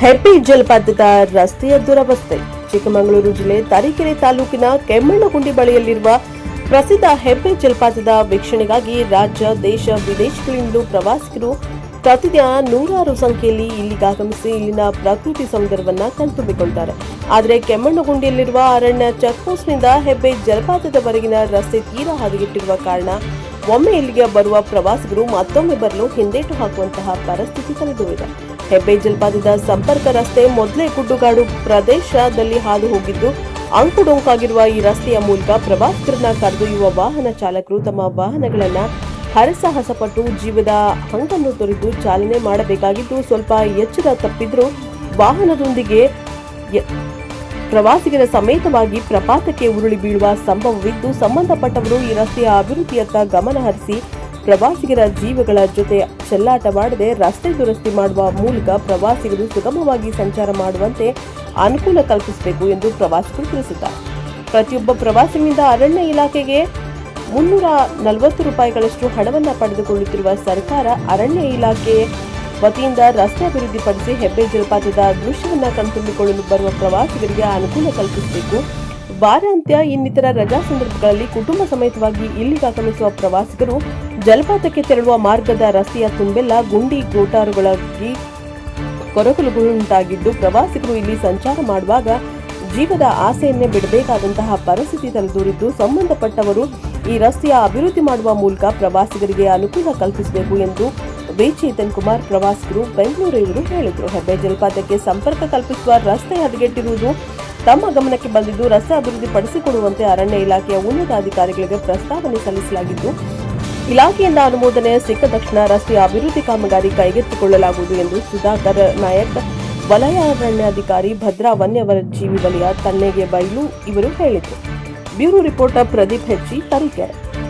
ಹೆಬ್ಬೆ ಜಲಪಾತದ ರಸ್ತೆಯ ದುರವಸ್ಥೆ. ಚಿಕ್ಕಮಗಳೂರು ಜಿಲ್ಲೆ ತರೀಕೆರೆ ತಾಲೂಕಿನ ಕೆಮ್ಮಣ್ಣಗುಂಡಿ ಬಳಿಯಲ್ಲಿರುವ ಪ್ರಸಿದ್ಧ ಹೆಬ್ಬೆ ಜಲಪಾತದ ವೀಕ್ಷಣೆಗಾಗಿ ರಾಜ್ಯ, ದೇಶ ವಿದೇಶಗಳಿಂದ ಪ್ರವಾಸಿಗರು ಪ್ರತಿದಿನ ನೂರಾರು ಸಂಖ್ಯೆಯಲ್ಲಿ ಇಲ್ಲಿಗೆ ಆಗಮಿಸಿ ಇಲ್ಲಿನ ಪ್ರಕೃತಿ ಸೌಂದರ್ಯವನ್ನ ಕಣ್ತುಂಬಿಕೊಳ್ತಾರೆ ಆದರೆ ಕೆಮ್ಮಣ್ಣಗುಂಡಿಯಲ್ಲಿರುವ ಅರಣ್ಯ ಚೆಕ್ಪೋಸ್ಟ್ನಿಂದ ಹೆಬ್ಬೆ ಜಲಪಾತದವರೆಗಿನ ರಸ್ತೆ ತೀರಾ ಹದಗೆಟ್ಟಿರುವ ಕಾರಣ ಒಮ್ಮೆ ಇಲ್ಲಿಗೆ ಬರುವ ಪ್ರವಾಸಿಗರು ಮತ್ತೊಮ್ಮೆ ಬರಲು ಹಿಂದೇಟು ಹಾಕುವಂತಹ ಪರಿಸ್ಥಿತಿ ತಲೆದೋರಿದೆ. ಹೆಬ್ಬೆ ಜಲಪಾತದ ಸಂಪರ್ಕ ರಸ್ತೆ ಮೊದಲೇ ಗುಡ್ಡುಗಾಡು ಪ್ರದೇಶದಲ್ಲಿ ಹಾದು ಹೋಗಿದ್ದು ಅಂಕುಡೊಂಕಾಗಿರುವ ಈ ರಸ್ತೆಯ ಮೂಲಕ ಪ್ರವಾಸಿಗರನ್ನ ಕರೆದೊಯ್ಯುವ ವಾಹನ ಚಾಲಕರು ತಮ್ಮ ವಾಹನಗಳನ್ನ ಹರಸಾಹಸಪಟ್ಟು ಜೀವದ ಹಂಗನ್ನು ತೊರೆದು ಚಾಲನೆ ಮಾಡಬೇಕಾಗಿದ್ದು, ಸ್ವಲ್ಪ ಎಚ್ಚರ ತಪ್ಪಿದ್ರೂ ವಾಹನದೊಂದಿಗೆ ಪ್ರವಾಸಿಗರ ಸಮೇತವಾಗಿ ಪ್ರಪಾತಕ್ಕೆ ಉರುಳಿ ಬೀಳುವ ಸಂಭವವಿದ್ದು, ಸಂಬಂಧಪಟ್ಟವರು ಈ ರಸ್ತೆಯ ಅಭಿವೃದ್ಧಿಯತ್ತ ಗಮನ ಹರಿಸಿ ಪ್ರವಾಸಿಗರ ಜೀವಗಳ ಜೊತೆ ಚೆಲ್ಲಾಟವಾಡದೆ ರಸ್ತೆ ದುರಸ್ತಿ ಮಾಡುವ ಮೂಲಕ ಪ್ರವಾಸಿಗರು ಸುಗಮವಾಗಿ ಸಂಚಾರ ಮಾಡುವಂತೆ ಅನುಕೂಲ ಕಲ್ಪಿಸಬೇಕು ಎಂದು ಪ್ರವಾಸಿಗರು ತಿಳಿಸಿದ್ದಾರೆ. ಪ್ರತಿಯೊಬ್ಬ ಪ್ರವಾಸಿನಿಂದ ಅರಣ್ಯ ಇಲಾಖೆಗೆ ಮುನ್ನೂರ ನಲವತ್ತು ರೂಪಾಯಿಗಳಷ್ಟು ಹಣವನ್ನು ಪಡೆದುಕೊಳ್ಳುತ್ತಿರುವ ಸರ್ಕಾರ ಅರಣ್ಯ ಇಲಾಖೆ ವತಿಯಿಂದ ರಸ್ತೆ ಅಭಿವೃದ್ಧಿಪಡಿಸಿ ಹೆಬ್ಬೆ ಜಲಪಾತದ ದೃಶ್ಯವನ್ನು ಕಣ್ತುಂಬಿಕೊಳ್ಳಲು ಬರುವ ಪ್ರವಾಸಿಗರಿಗೆ ಅನುಕೂಲ ಕಲ್ಪಿಸಬೇಕು. ವಾರಾಂತ್ಯ ಇನ್ನಿತರ ರಜಾ ಸಂದರ್ಭಗಳಲ್ಲಿ ಕುಟುಂಬ ಸಮೇತವಾಗಿ ಇಲ್ಲಿಗೆ ಆಗಮಿಸುವ ಪ್ರವಾಸಿಗರು ಜಲಪಾತಕ್ಕೆ ತೆರಳುವ ಮಾರ್ಗದ ರಸ್ತೆಯ ತುಂಬೆಲ್ಲ ಗುಂಡಿ ಗೋಟಾರುಗಳಾಗಿ ಕೊರಕಲುಗಳುಂಟಾಗಿದ್ದು ಪ್ರವಾಸಿಗರು ಇಲ್ಲಿ ಸಂಚಾರ ಮಾಡುವಾಗ ಜೀವದ ಆಸೆಯನ್ನೇ ಬಿಡಬೇಕಾದಂತಹ ಪರಿಸ್ಥಿತಿ ತಲೆದೂರಿದ್ದು ಸಂಬಂಧಪಟ್ಟವರು ಈ ರಸ್ತೆಯ ಅಭಿವೃದ್ಧಿ ಮಾಡುವ ಮೂಲಕ ಪ್ರವಾಸಿಗರಿಗೆ ಅನುಕೂಲ ಕಲ್ಪಿಸಬೇಕು ಎಂದು ವಿ ಚೇತನ್ ಕುಮಾರ್ ಪ್ರವಾಸಿಗರು ಬೆಂಗಳೂರಿನವರು ಹೇಳಿದರು. ಹೆಬ್ಬೆ ಜಲಪಾತಕ್ಕೆ ಸಂಪರ್ಕ ಕಲ್ಪಿಸುವ ರಸ್ತೆ ಹದಗೆಟ್ಟಿರುವುದು ತಮ್ಮ ಗಮನಕ್ಕೆ ಬಂದಿದ್ದು ರಸ್ತೆ ಅಭಿವೃದ್ಧಿ ಪಡಿಸಿಕೊಡುವಂತೆ ಅರಣ್ಯ ಇಲಾಖೆಯ ಉನ್ನತ ಅಧಿಕಾರಿಗಳಿಗೆ ಪ್ರಸ್ತಾವನೆ ಸಲ್ಲಿಸಲಾಗಿದ್ದು, ಇಲಾಖೆಯಿಂದ ಅನುಮೋದನೆ ಸಿಕ್ಕ ತಕ್ಷಣ ರಸ್ತೆಯ ಅಭಿವೃದ್ಧಿ ಕಾಮಗಾರಿ ಕೈಗೆತ್ತಿಕೊಳ್ಳಲಾಗುವುದು ಎಂದು ಸುಧಾಕರ್ ನಾಯಕ್, ವಲಯ ಅರಣ್ಯಾಧಿಕಾರಿ ಭದ್ರಾ ವನ್ಯವನ್ಯಜೀವಿ ವಲಯ ತನ್ನೆಗೆ ಬೈಲು ಇವರು ಹೇಳಿದರು. ಬ್ಯೂರೋ ರಿಪೋರ್ಟರ್ ಪ್ರದೀಪ್ ಹೆಚ್ಚಿ ತರೀಕೆರೆ.